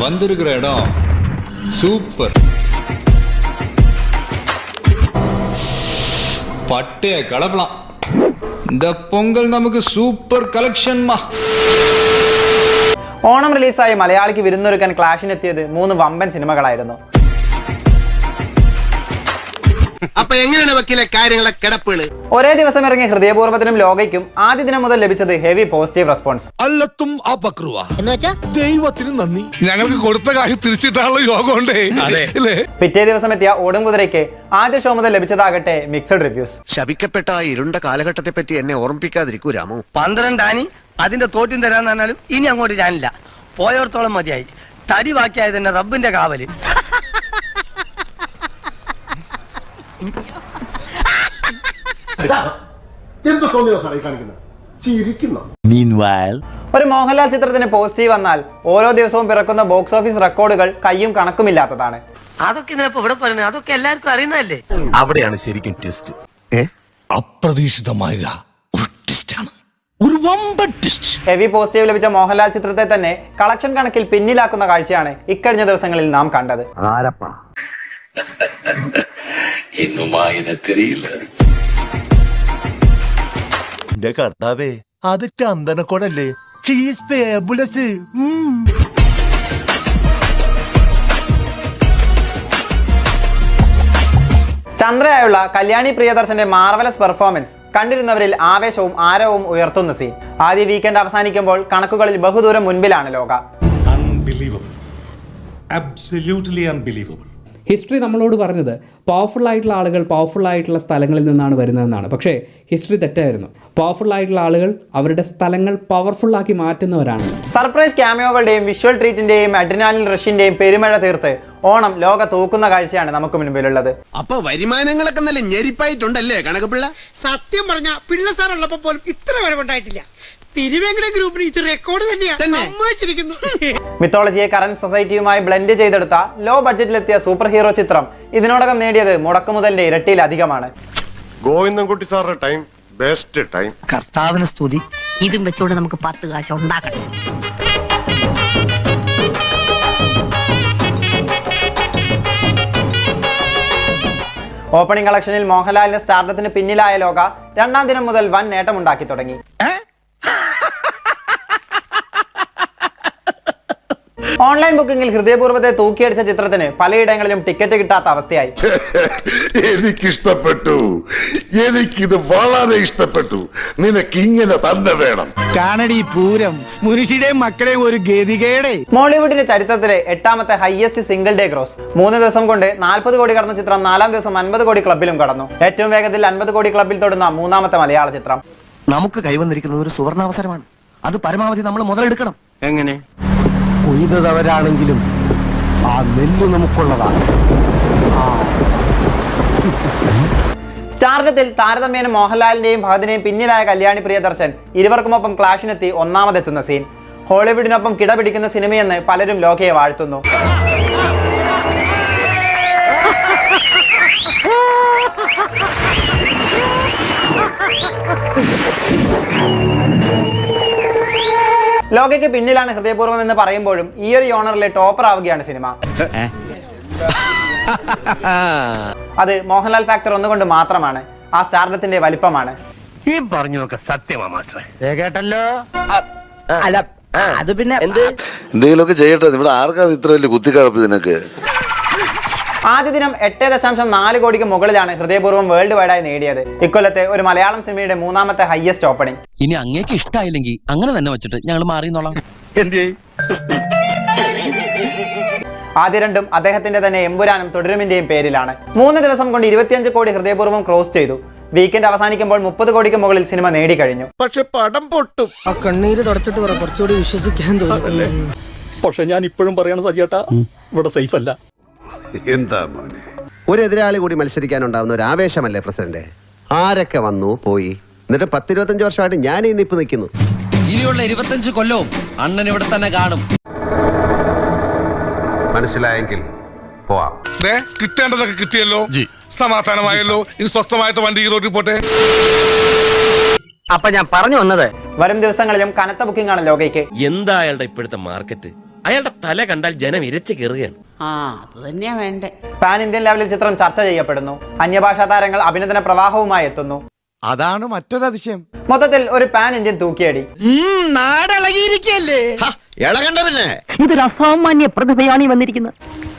வந்திருக்கிற இடம் சூப்பர் பட்டைய கலப்பலாம் இந்த பொங்கல் நமக்கு சூப்பர் கலெக்ஷன்மா ഓണം റിലീസായി മലയാളിക്ക് വിരുന്നൊരുക്കാൻ ക്ലാഷിനെത്തിയത് മൂന്ന് വമ്പൻ സിനിമകളായിരുന്നു അപ്പൊ എങ്ങനെയാണ് വക്കീലെ കാര്യങ്ങളെ കിടപ്പുകൾ? ഒരേ ദിവസം ഇറങ്ങിയ ഹൃദയപൂർവത്തിനും ലോകയ്ക്കും ആദ്യ ദിനം മുതൽ ലഭിച്ചത് ഹെവി പോസിറ്റീവ് റെസ്പോൺസ് അല്ലത്തും ദൈവത്തിന് നന്ദി. ഞങ്ങൾക്ക് കൊടുത്ത കാശ് തിരിച്ചിട്ടാണല്ലോ യോഗം ഉണ്ടേ പിറ്റേ ദിവസം എത്തിയ ഓടും കുതിരയ്ക്ക് ആദ്യ ഷോ മുതൽ ലഭിച്ചതാകട്ടെ മിക്സഡ് റിവ്യൂസ് ശപിക്കപ്പെട്ട ആ ഇരുണ്ട കാലഘട്ടത്തെ പറ്റി എന്നെ ഓർമ്മിപ്പിക്കാതിരിക്കൂ രാമു. പന്ത്രണ്ടാനി അതിന്റെ തോറ്റും തരാന്ന് പറഞ്ഞാലും ഇനി അങ്ങോട്ട് ഞാനില്ല. പോയോർത്തോളം മതിയായി. തടി ബാക്കിയായത് തന്നെ റബ്ബിന്റെ കാവൽ. എന്ത് തോന്നിയോ സാറേ കാണിക്കുന്നത്? ചിരിക്കുന്നു? ഒരു മോഹൻലാൽ ചിത്രത്തിന് പോസിറ്റീവ് വന്നാൽ ഓരോ ദിവസവും പിറക്കുന്ന ബോക്സ് ഓഫീസ് റെക്കോർഡുകൾ കയ്യും കണക്കുമില്ലാത്തതാണ് അതൊക്കെ ഇവിടെ പറയുന്നത് അതൊക്കെ എല്ലാവർക്കും അറിയുന്നതല്ലേ? അവിടെയാണ് ശരിക്കും ടെസ്റ്റ് അപ്രതീക്ഷിതമായ ഒരു വമ്പൻ ടെസ്റ്റ് ഹെവി പോസിറ്റീവ് ലഭിച്ച മോഹൻലാൽ ചിത്രത്തെ തന്നെ കളക്ഷൻ കണക്കിൽ പിന്നിലാക്കുന്ന കാഴ്ചയാണ് ഇക്കഴിഞ്ഞ ദിവസങ്ങളിൽ നാം കണ്ടത്. എന്റെ കർത്താവേ അത് ചന്ദനക്കോടല്ലേ? ഷീസ് ഫേബുലസ് ചന്ദ്രയായുള്ള കല്യാണി പ്രിയദർശന്റെ മാർവലസ് പെർഫോമൻസ് കണ്ടിരുന്നവരിൽ ആവേശവും ആരവവും ഉയർത്തുന്ന സീൻ ആദ്യ വീക്കെൻഡ് അവസാനിക്കുമ്പോൾ കണക്കുകളിൽ ബഹുദൂരം മുൻപിലാണ് ലോക. Unbelievable absolutely unbelievable. ഹിസ്റ്ററി നമ്മളോട് പറഞ്ഞത് പവർഫുൾ ആയിട്ടുള്ള ആളുകൾ പവർഫുൾ ആയിട്ടുള്ള സ്ഥലങ്ങളിൽ നിന്നാണ് വരുന്നതെന്നാണ്. പക്ഷേ ഹിസ്റ്ററി തെറ്റായിരുന്നു. പവർഫുൾ ആയിട്ടുള്ള ആളുകൾ അവരുടെ സ്ഥലങ്ങൾ പവർഫുൾ ആക്കി മാറ്റുന്നവരാണ്. സർപ്രൈസ് ക്യാമിയോകളുടെയും വിഷ്വൽ ട്രീറ്റിന്റെയും അഡ്രിനാലിൻ റഷിന്റെയും പെരുമഴ തീർത്ത് ഓണം ലോക തൂക്കുന്ന കാഴ്ചയാണ് നമുക്ക് മുൻപിലുള്ളത്. അപ്പൊ വരുമാനങ്ങളൊക്കെ നല്ല ഞെരിപ്പായിട്ടുണ്ടല്ലേ കണക്കപ്പിള്ള സത്യം പറഞ്ഞ പിള്ള സാർ ഉള്ളപ്പോ പോലും ഇത്ര വരവുണ്ടായിട്ടില്ല. തിരുവേങ്കട ഗ്രൂപ്പിന് ഇത് റെക്കോർഡ് തന്നെയാ സമ്മതിച്ചിരിക്കുന്നു മിത്തോളജിയെ കറന്റ് സൊസൈറ്റിയുമായി ബ്ലെൻഡ് ചെയ്തെടുത്ത ലോ ബഡ്ജറ്റിലെത്തിയ സൂപ്പർ ഹീറോ ചിത്രം ഇതിനോടകം നേടിയത് മുടക്കുമുതലിന്റെ ഇരട്ടിയിലധികമാണ്. ഗോവിന്ദൻകുട്ടി സാറിന്റെ ടൈം ബെസ്റ്റ് ടൈം കർത്താവിന് സ്തുതി. ഇതും വെച്ചോണ്ട് നമുക്ക് പത്ത് കാശ് ഉണ്ടാക്കണം. ഓപ്പണിംഗ് കളക്ഷനിൽ മോഹൻലാലിന്റെ സ്റ്റാർഡത്തിന് പിന്നിലായ ലോക രണ്ടാം ദിനം മുതൽ വൻ നേട്ടമുണ്ടാക്കി തുടങ്ങി. ഓൺലൈൻ ബുക്കിംഗിൽ ഹൃദയപൂർവത്തെ തൂക്കിയടിച്ച ചിത്രത്തിന് പലയിടങ്ങളിലും ടിക്കറ്റ് കിട്ടാത്ത അവസ്ഥയായി. എനിക്കിഷ്ടപ്പെട്ടു. എനിക്കിത് വളരെ ഇഷ്ടപ്പെട്ടു. നിനക്ക് ഇങ്ങനെ തന്നെ വേണം. കാണടി പൂരം. മുനുഷിയുടെയും മക്കളെയും ഒരു ഗതികേടെ. മോളിവുഡിന്റെ ചരിത്രത്തിലെ എട്ടാമത്തെ ഹയസ്റ്റ് സിംഗിൾ ഡേ ക്രോസ് മൂന്ന് ദിവസം കൊണ്ട് നാൽപ്പത് കോടി കടന്ന ചിത്രം നാലാം ദിവസം അൻപത് കോടി ക്ലബിലും കടന്നു. ഏറ്റവും വേഗത്തിൽ അൻപത് കോടി ക്ലബിൽ തൊടുന്ന മൂന്നാമത്തെ മലയാള ചിത്രം. നമുക്ക് കൈവന്നിരിക്കുന്നത് ഒരു സുവർണാവസരമാണ്. അത് പരമാവധി നമ്മൾ മുതലെടുക്കണം. എങ്ങനെ? കൊയ്തവരാണെങ്കിലും ആ നെല്ല് നമുക്കുള്ളതാണ്. സ്റ്റാർഡത്തിൽ താരതമ്യേന മോഹൻലാലിന്റെയും ഭഗതിനെയും പിന്നിലായ കല്യാണി പ്രിയദർശൻ ഇരുവർക്കുമൊപ്പം ക്ലാഷിനെത്തി ഒന്നാമതെത്തുന്ന സീൻ. ഹോളിവുഡിനൊപ്പം കിടപിടിക്കുന്ന സിനിമയെന്ന് പലരും ലോകയെ വാഴ്ത്തുന്നു. ലോകയ്ക്ക് പിന്നിലാണ് ഹൃദയപൂർവം എന്ന് പറയുമ്പോഴും ഈ ഒരു യോണറിലെ ടോപ്പർ ആവുകയാണ് സിനിമ അത് മോഹൻലാൽ ഫാക്ടർ ഒന്നുകൊണ്ട് മാത്രമാണ്. ആ സ്റ്റാർഡത്തിന്റെ വലിപ്പമാണ്. ഈ സത്യമാ മാസ്റ്ററെ. കേട്ടല്ലോ? അല്ല അത് പിന്നെ എന്ത്? എന്തെങ്കിലുമൊക്കെ ചെയ്യട്ടെ ഇവിടെ ആർക്കാണ് ഇത്ര വലിയ കുത്തിക്കഴപ്പ് നിനക്ക് ആദ്യ ദിനം എട്ട് ദശാംശം നാല് കോടിക്ക് മുകളിലാണ് ഹൃദയപൂർവം വേൾഡ് വൈഡായി നേടിയത്. ഇക്കൊല്ലത്തെ ഒരു മലയാളം സിനിമയുടെ മൂന്നാമത്തെ ഹയസ്റ്റ് ഓപ്പണിംഗ് ഇനി അങ്ങേക്ക് ഇഷ്ടമായില്ലെങ്കിൽ അങ്ങനെ തന്നെ വെച്ചിട്ട് ഞങ്ങൾ മാറിന്നോളാം. ആദ്യ രണ്ടും അദ്ദേഹത്തിന്റെ തന്നെ എമ്പുരാനും തുടരുമിന്റെയും പേരിലാണ്. മൂന്ന് ദിവസം കൊണ്ട് ഇരുപത്തിയഞ്ച് കോടി ഹൃദയപൂർവം ക്രോസ് ചെയ്തു. വീക്കെൻഡ് അവസാനിക്കുമ്പോൾ മുപ്പത് കോടിക്ക് മുകളിൽ സിനിമ നേടിക്കഴിഞ്ഞു. പക്ഷെ പടം പൊട്ടും. ആ കണ്ണീര് തുടച്ചിട്ട് പറ കുറച്ചുകൂടി വിശ്വസിക്കാൻ തോന്നുന്നല്ലേ പക്ഷെ ഞാൻ ഇപ്പോഴും പറയണ സജിയേട്ടാ ഇവിടെ സേഫ് അല്ല. എന്താ മോനെ? ഒരു എതിരാളി കൂടി മത്സരിക്കാനുണ്ടാവുന്ന ഒരു ആവേശമല്ലേ പ്രസിഡന്റ്? ആരൊക്കെ വന്നു പോയി? എന്നിട്ട് പത്തിരുപത്തഞ്ച് വർഷമായിട്ട് ഞാൻ ഇന്നിപ്പോ നിപ്പ് നിൽക്കുന്നു. ഇനിയുള്ള ഇരുപത്തഞ്ച് കൊല്ലവും അണ്ണൻ ഇവിടെ തന്നെ കാണും. മനസ്സിലായെങ്കിൽ പോവാം. കിട്ടേണ്ടതൊക്കെ കിട്ടിയല്ലോ. സമാധാനമായല്ലോ. ഇനി സ്വസ്ഥമായിട്ട് വണ്ടി ഈ റോഡിൽ പോട്ടെ. അപ്പൊ ഞാൻ പറഞ്ഞു വന്നത് വരും ദിവസങ്ങളിലും കനത്ത ബുക്കിംഗ് ആണ് ലോകയ്ക്ക്. എന്താ അയാളുടെ ഇപ്പോഴത്തെ മാർക്കറ്റ് അയാളുടെ തല കണ്ടാൽ ജനം ഇരച്ചു കയറുകയാണ്. ആ അത് തന്നെയാ വേണ്ടേ. പാൻ ഇന്ത്യൻ ലെവലിൽ ചിത്രം ചർച്ച ചെയ്യപ്പെടുന്നു. അന്യഭാഷാ താരങ്ങൾ അഭിനന്ദന പ്രവാഹവുമായി എത്തുന്നു. അതാണ് മറ്റൊരു അതിശയം മൊത്തത്തിൽ ഒരു പാൻ ഇന്ത്യൻ തൂക്കിയടി. നാടളകിയിരിക്കല്ലേ? ഇളകണ്ട പിന്നെ. ഇതൊരു അസാമാന്യ പ്രതിഭയാണ് ഈ വന്നിരിക്കുന്നത്.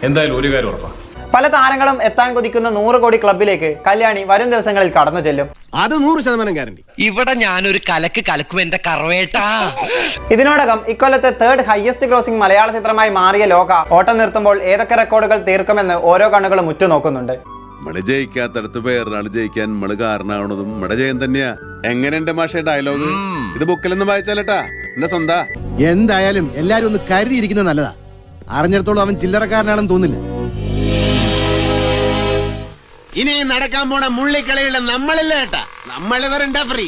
എന്തായാലും ഒരു കാര്യം ഉറപ്പാ. പല താരങ്ങളും എത്താൻ കൊതിക്കുന്ന നൂറ് കോടി ക്ലബിലേക്ക് കല്യാണി വരും ദിവസങ്ങളിൽ കടന്നു ചെല്ലും. അത് നൂറ് ശതമാനം ഗ്യാരണ്ടി ഇവിടെ ഞാനൊരു കലക്ക് കലക്കും എന്റെ കറവേട്ടാ. ഇതിനോടകം ഇക്കൊല്ലത്തെ തേർഡ് ഹയസ്റ്റ് ക്രോസിംഗ് മലയാള ചിത്രമായി മാറിയ ലോക ഓട്ടം നിർത്തുമ്പോൾ ഏതൊക്കെ റെക്കോർഡുകൾ തീർക്കുമെന്ന് ഓരോ കണ്ണുകളും ഉറ്റുനോക്കുന്നുണ്ട്. മഴ ജയിക്കാത്തടത്ത് വേറൊരാൾ ജയിക്കാൻ നമ്മൾ കാരണമാവണതും മട ജയം തന്നെയാ. എങ്ങനെ എന്റെ മാഷ ഡയലോഗ് ഇത് ബുക്കിലൊന്നും വായിച്ചാലട്ടാ. എന്റെ സ്വന്താ. എന്തായാലും എല്ലാരും ഒന്ന് കരുതിയിരിക്കുന്നത് നല്ലതാ. അറിഞ്ഞിടത്തോളം അവൻ ചില്ലറക്കാരനാണെന്ന് തോന്നില്ല ഇനി നടക്കാൻ പോണ മുള്ളിക്കളിയുള്ള നമ്മളില്ല കേട്ടാ നമ്മളിവരുണ്ടാ വരണ്ട ഫ്രീ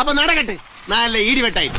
അപ്പൊ നടക്കട്ടെ. നല്ല ഇടിവെട്ടായി.